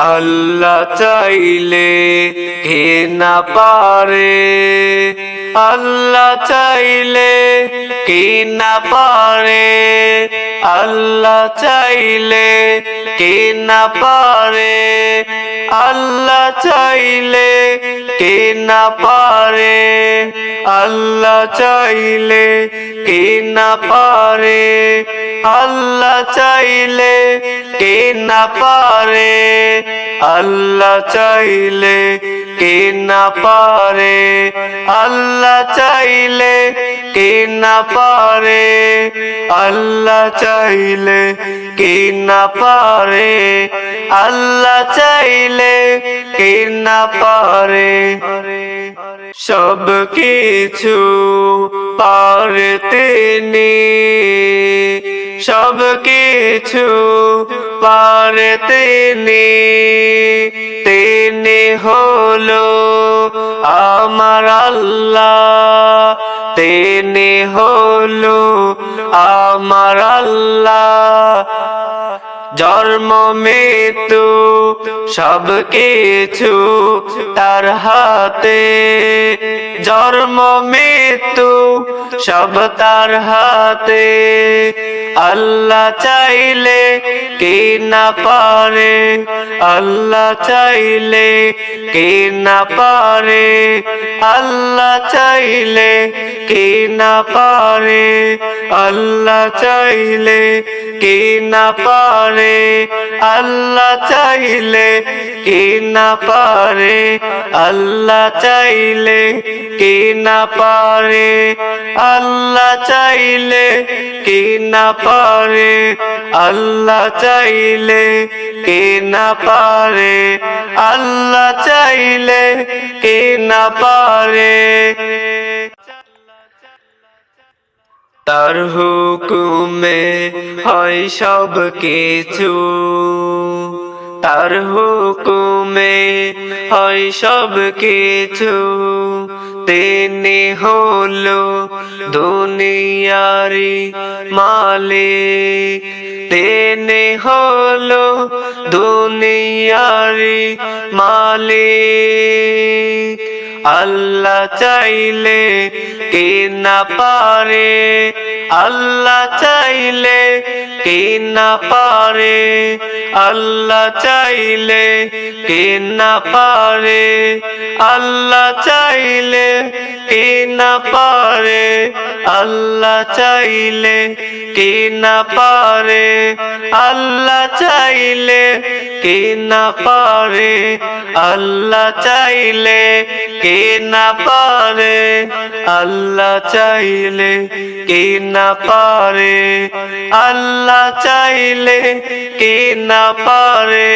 আল্লাহ চাইলে কে না পারে। আল্লাহ চাইলে কে না পারে। আল্লাহ চাইলে কে না পারে। আল্লাহ চাইলে কে না পারে। আল্লাহ চাইলে কে না পারে। আল্লাহ চাইলে কে না পারে? আল্লাহ চাইলে কে না পারে? আল্লাহ চাইলে কে না পারে? আল্লাহ চাইলে কে না পারে? আল্লাহ চাইলে কে না পারে? সব কিছু পারে তিনি। সব কিছু পার তিনি তিনি হলো আমার আল্লাহ তিনি হলো আমার আল্লাহ। জন্ম, মৃত্যু সব কিছু তার হাতে। জন্ম, মৃত্যু, সব তার হাতে। আল্লাহ চাইলে কে না পারে? আল্লাহ চাইলে কে না পারে? আল্লাহ চাইলে কে না পারে? আল্লাহ চাইলে কে না পারে? আল্লাহ চাইলে কে না পারে? আল্লাহ চাইলে কে না পারে? আল্লাহ চাইলে কে না পারে? আল্লাহ চাইলে কে না পারে? আল্লাহ চাইলে কে না পারে? তার হুকুমে হয় সব কিছু। তার হুকুমে হয় সব কিছু। তিনি হলো দুনিয়ারি মালিক। তিনি হলো দুনিয়ারি মালিক। আল্লাহ চাইলে কে না পারে? আল্লাহ চাইলে কে না পারে? আল্লাহ চাইলে কে না পারে? আল্লাহ চাইলে কে না পারে? আল্লাহ চাইলে কে না পারে? আল্লাহ চাইলে কে না পারে? আল্লাহ চাইলে কে না পারে? আল্লাহ চাইলে কে না পারে? আল্লাহ চাইলে কে না পারে?